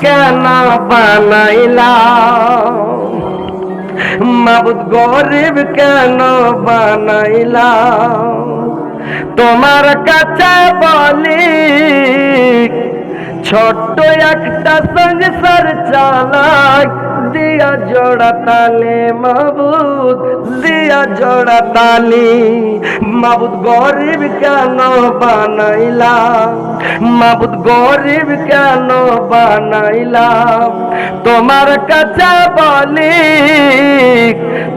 কেন বানাইলা মাবুদ গরিব কেন বানাইলা তোমার কাছে বলি ছোট্ট একটা সংসার চালাক দিয়া জোড়া তালে মাবুদ দিয়া জোড়া তালি। মাবুদ গরিব কেন বানাইলা? মাবুদ গরিব কেন বানাইলা? তোমার কাছে বলি,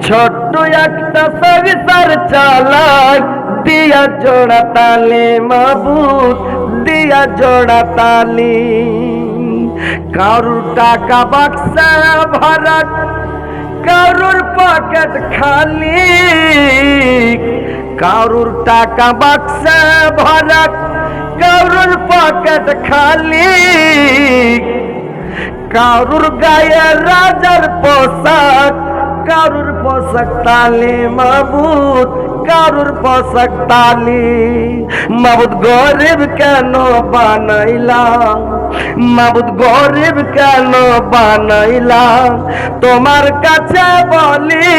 ছোট্ট একটা সংসার চালাক। দিয়া জোড়া তালে মাবুদ, দিয়া জোড়া তালি। কারুর টাকা বাক্সা ভরা কারুর পকেট খালি কারুর টাকা বাক্সা ভরা কারুর পকেট খালি কারুর গায়ে রাজার পোশাক কারুর পোশাক তালে, মাবুদ, কারুর পোশাক তালি। মাবুদ গরিব কেন বানাইলা মাবুদ গরিব কেন বানাইলা তোমার কাছে বলি,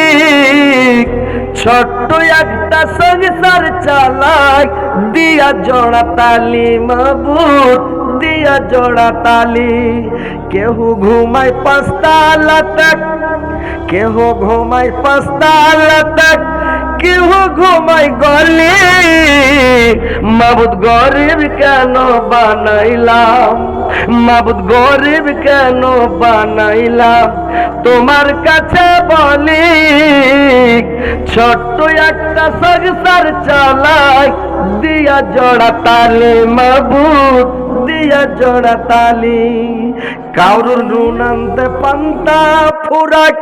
ছোট্ট একটা সংসার চালাক দিয়া জোড়া তালি, মাবুদ, দিয়া জোড়া তালি। কেহু ঘুমায় পাঁচতালা তক কেহ ঘুমায় পাঁচতালা তক, কেহ ঘুমায় গলি। মাবুদ গরিব কেন বানাইলাম? মাবুদ গরিব কেন বানাইলাম? তোমার কাছে বলি, ছোট্ট একটা সংসার চালাই, দিয়া জোড়া তালি। মাবুদ, দিয়া জোড়া তালি। কারুর নুন আনতে পান্তা ফুরাক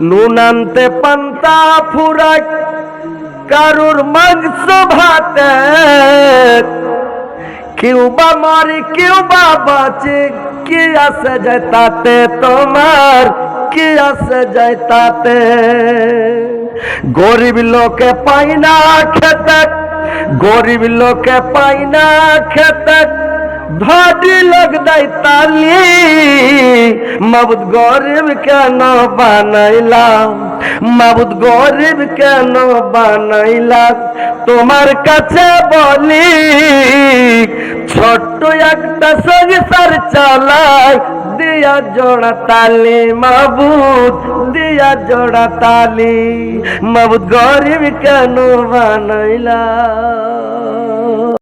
নুন আনতে পান্তা ফুরাক কারুর মাংস ভাতে কেউ বা মরে, কেউ বা বাঁচে, কি আসে যায় তাতে তোমার, কি আসে যায় তাতে। গরিব লোকে পাই না খেতে, গরিব লোকে পাই না খেতে। ভাটি লোক দেয় তালি, মাবুদ গরিব কেন বানাইলাম মাবুদ গরিব কেন বানাইলাম তোমার কাছে বলি, ছোট্ট একটা সংসার চালাই দিয়া জোড়া তালি, মাবুদ দিয়া জোড়া তালি, মাবুদ গরিব কেন বানাইলা?